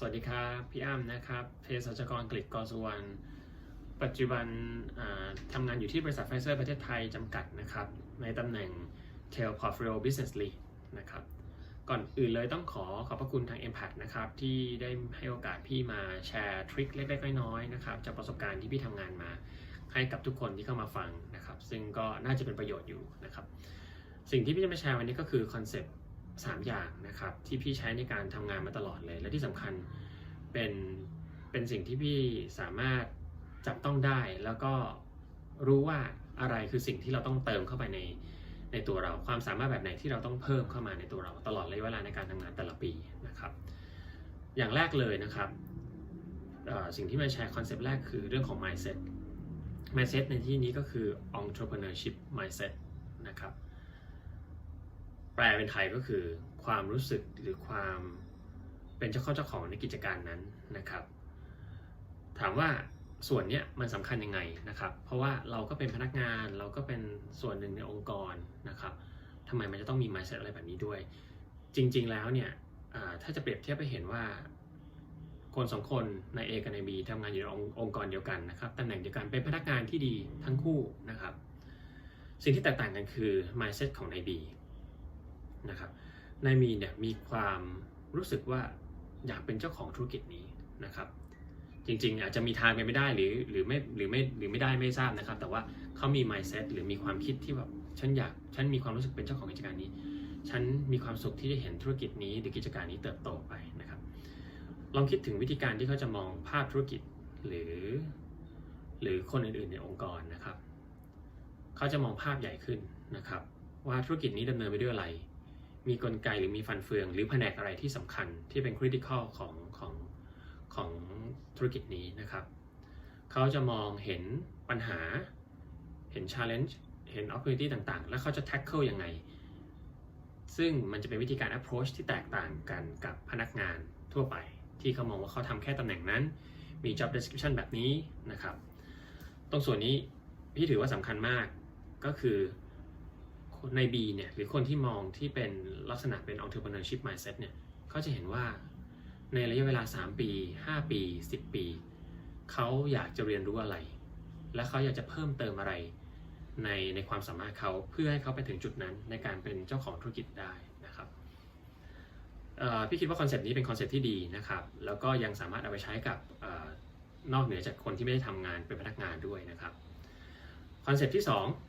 สวัสดีครับพี่อ้ำนะครับเภสัชกรกฤษกรสุวรรณปัจจุบันอ่าทำงานอยู่ที่บริษัทไฟเซอร์ประเทศไทยจำกัดนะครับ ในตำแหน่ง Tail Portfolio Business Lead นะครับ ก่อนอื่นเลยต้องขอขอบพระคุณทาง Impact นะครับ ที่ได้ให้โอกาสพี่มาแชร์ทริคเล็กๆน้อยๆนะครับจากประสบการณ์ที่พี่ทำงานมาให้กับทุกคนที่เข้ามาฟังนะครับ ซึ่งก็น่าจะเป็นประโยชน์อยู่นะครับ สิ่งที่พี่จะมาแชร์วันนี้ก็คือคอนเซปต์ 3 อย่างนะครับที่พี่ใช้ในการทำงานมาตลอดเลย และที่สำคัญเป็นเป็นสิ่งที่พี่สามารถจับต้องได้ แล้วก็รู้ว่าอะไรคือสิ่งที่เราต้องเติมเข้าไปในในตัวเราความสามารถแบบไหนที่เราต้องเพิ่มเข้ามาในตัวเรา ตลอดระยะเวลาในการทำงานแต่ละปีนะครับ อย่างแรกเลยนะครับสิ่งที่มาแชร์คอนเซปต์แรกคือเรื่องของ mindset mindset ในที่นี้ก็คือ entrepreneurship mindset นะครับ แปลเป็นไทยก็คือความรู้สึกหรือความเป็นเจ้าข้าเจ้าของในกิจการนั้นนะครับ ถามว่าส่วนนี้มันสำคัญยังไงนะครับ เพราะว่าเราก็เป็นพนักงานเราก็เป็นส่วนหนึ่งในองค์กรนะครับทำไมมันจะต้องมี mindset อะไรแบบนี้ด้วย จริง ๆ แล้วเนี่ยถ้าจะเปรียบเทียบไปเห็นว่า คนสองคนใน A กับใน B ทำงานอยู่ในองค์องค์กรเดียวกันนะครับตำแหน่งเดียวกันเป็นพนักงานที่ดีทั้งคู่นะครับ สิ่งที่แตกต่างกันคือ mindset ของใน B นะครับนายมีเนี่ยมีความรู้สึกว่าอยากเป็นเจ้าของธุรกิจนี้นะครับ จริงๆอาจจะมีทางไปไม่ได้หรือหรือไม่หรือไม่หรือไม่ได้ไม่ทราบนะครับ แต่ว่าเขามี mindset หรือมีความคิดที่แบบฉันอยากฉันมีความรู้สึกเป็นเจ้าของกิจการนี้ ฉันมีความสุขที่ได้เห็นธุรกิจนี้หรือกิจการนี้เติบโตไปนะครับลองคิดถึงวิธีการที่เขาจะมองภาพธุรกิจหรือ หรือคนอื่นๆในองค์กรนะครับ เขาจะมองภาพใหญ่ขึ้นนะครับ ว่าธุรกิจนี้ดำเนินไปด้วยอะไร มีกลไกหรือมีฟันเฟือง หรือแผนกอะไรที่สำคัญที่เป็นคริติคอลของของของธุรกิจนี้นะครับ เขาจะมองเห็นปัญหา เห็น challenge เห็น opportunity ต่างๆ แล้วเขาจะ tackle ยังไง ซึ่งมันจะเป็นวิธีการ approach ที่แตกต่างกันกับพนักงานทั่วไป ที่เขามองว่าเขาทำแค่ตำแหน่งนั้น มี job description แบบนี้นะครับ ตรงส่วนนี้พี่ถือว่าสำคัญมากก็คือ ใน B เนี่ยหรือคนที่มองที่เป็นลักษณะเป็น entrepreneurship mindset เนี่ยเขาจะเห็นว่าในระยะเวลา 3 ปี 5 ปี 10 ปี เขาอยากจะเรียนรู้อะไร และเขาอยากจะเพิ่มเติมอะไร ในในความสามารถเขาเพื่อให้เขาไปถึงจุดนั้นในการเป็นเจ้าของธุรกิจได้นะครับพี่คิดว่าคอนเซปต์นี้เป็นคอนเซปต์ที่ดีนะครับ แล้วก็ยังสามารถเอาไปใช้กับอนอกเหนือจากคนที่ไม่ได้ทำงานเป็นพนักงานด้วยนะครับคอนเซปต์ที่ 2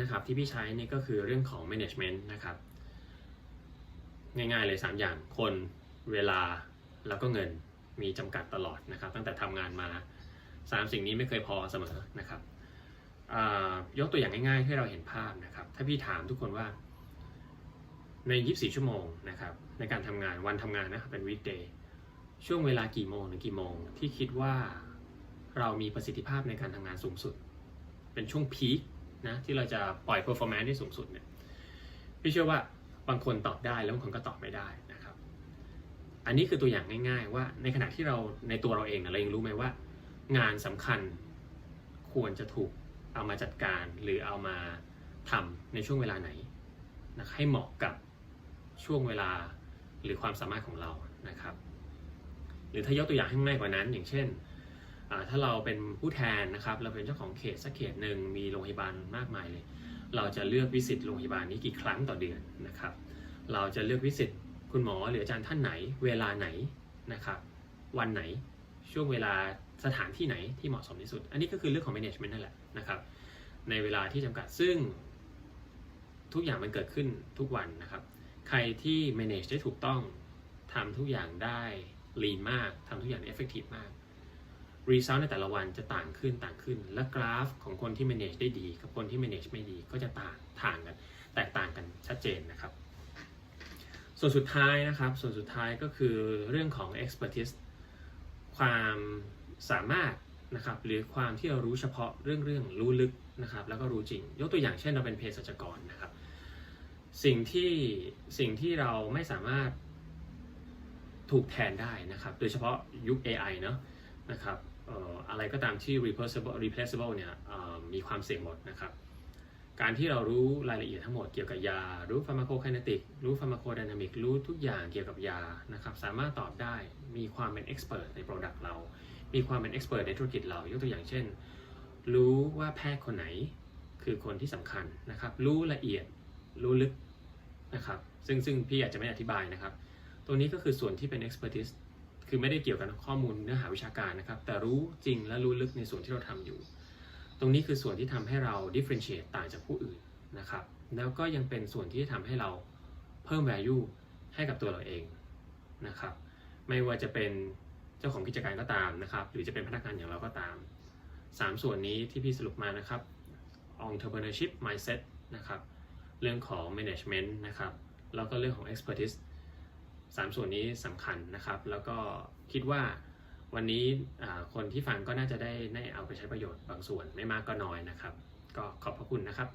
นะครับที่พี่ใช้นี่ก็คือเรื่องของ management นะครับ ง่ายๆเลย 3 อย่างคนเวลาแล้วก็เงินมีจำกัดตลอดนะครับ ตั้งแต่ทำงานมา 3 สิ่งนี้ไม่เคยพอเสมอนะครับยกตัวอย่างง่ายๆให้เราเห็นภาพนะครับ ถ้าพี่ถามทุกคนว่าใน 24 ชั่วโมงนะครับในการทำงานวันทำงานนะครับเป็น weekday ช่วงเวลากี่โมงถึงกี่โมง ที่คิดว่าเรามีประสิทธิภาพในการทำงานสูงสุด เป็นช่วงพีค นะที่เราจะปล่อย performance ที่สูงสุดเนี่ยพี่เชื่อว่าบางคนตอบได้แล้วบางคนก็ตอบไม่ได้นะครับ อันนี้คือตัวอย่างง่าย ๆ ว่าในขณะที่เราในตัวเราเองนะเรายังรู้ไหมว่า งานสำคัญควรจะถูกเอามาจัดการหรือเอามาทำในช่วงเวลาไหนนะให้เหมาะกับช่วงเวลาหรือความสามารถของเรานะครับ หรือถ้ายกตัวอย่างให้ง่ายกว่านั้น อย่างเช่น ถ้าเราเป็นผู้แทนนะครับ เราเป็นเจ้าของเขตสักเขตหนึ่งมีโรงพยาบาลมากมายเลย เราจะเลือกวิสิตโรงพยาบาลนี้กี่ครั้งต่อเดือนนะครับ เราจะเลือกวิสิตคุณหมอหรืออาจารย์ท่านไหน เวลาไหนนะครับ วันไหนช่วงเวลาสถานที่ไหนที่เหมาะสมที่สุด อันนี้ก็คือเรื่องของ management นั่นแหละนะครับ ในเวลาที่จำกัดซึ่ง ทุกอย่างมันเกิดขึ้นทุกวันนะครับ ใครที่ manage ได้ถูกต้องทำทุกอย่างได้ lean มากทำทุกอย่างได้ effective มาก รีซ u ลในแต่ละวันจะต่างขึ้นต่างขึ้น และกราฟของคนที่ manage ได้ดี กับคนที่ manage ไม่ดีก็จะต่างต่างกัน แตกต่างกันชัดเจนนะครับ ส่วนสุดท้ายนะครับ ส่วนสุดท้ายก็คือเรื่องของ expertise ความสามารถนะครับหรือความที่เรารู้เฉพาะเรื่องเรื่องรู้ลึกนะครับ แล้วก็รู้จริง ยกตัวอย่างเช่นเราเป็นเภสัชกรนะครับ สิ่งที่สิ่งที่เราไม่สามารถถูกแทนได้นะครับ โดยเฉพาะยุค AI เนอะนะครับ อะไรก็ตามที่ replaceable replaceable เนี่ยมีความเสี่ยงหมดนะครับ การที่เรารู้รายละเอียดทั้งหมดเกี่ยวกับยา รู้ฟาร์มาโคไคเนติกรู้ฟาร์มาโคไดนามิกรู้ทุกอย่างเกี่ยวกับยานะครับ สามารถตอบได้มีความเป็นเอ็กซ์เพรสในโปรดักต์เรา มีความเป็นเอ็กซ์เพรสในธุรกิจเรา ยกตัวอย่างเช่น รู้ว่าแพทย์คนไหนคือคนที่สำคัญนะครับ รู้ละเอียด รู้ลึกนะครับ ซึ่งซึ่งพี่อาจจะไม่อธิบายนะครับ ตัวนี้ก็คือส่วนที่เป็น expertise คือไม่ได้เกี่ยวกับข้อมูลเนื้อหาวิชาการนะครับ แต่รู้จริงและรู้ลึกในส่วนที่เราทำอยู่ ตรงนี้คือส่วนที่ทำให้เรา differentiate ต่างจากผู้อื่นนะครับ แล้วก็ยังเป็นส่วนที่ทำให้เราเพิ่ม value ให้กับตัวเราเองนะครับ ไม่ว่าจะเป็นเจ้าของกิจการก็ตามนะครับ หรือจะเป็นพนักงานอย่างเราก็ตาม 3 ส่วนนี้ที่พี่สรุปมานะครับ entrepreneurship mindset นะครับ เรื่องของ management นะครับ แล้วก็เรื่องของ expertise สามส่วนนี้สำคัญนะครับ แล้วก็คิดว่าวันนี้คนที่ฟังก็น่าจะได้ได้เอาไปใช้ประโยชน์บางส่วนไม่มากก็น้อยนะครับ ก็ขอบพระคุณนะครับ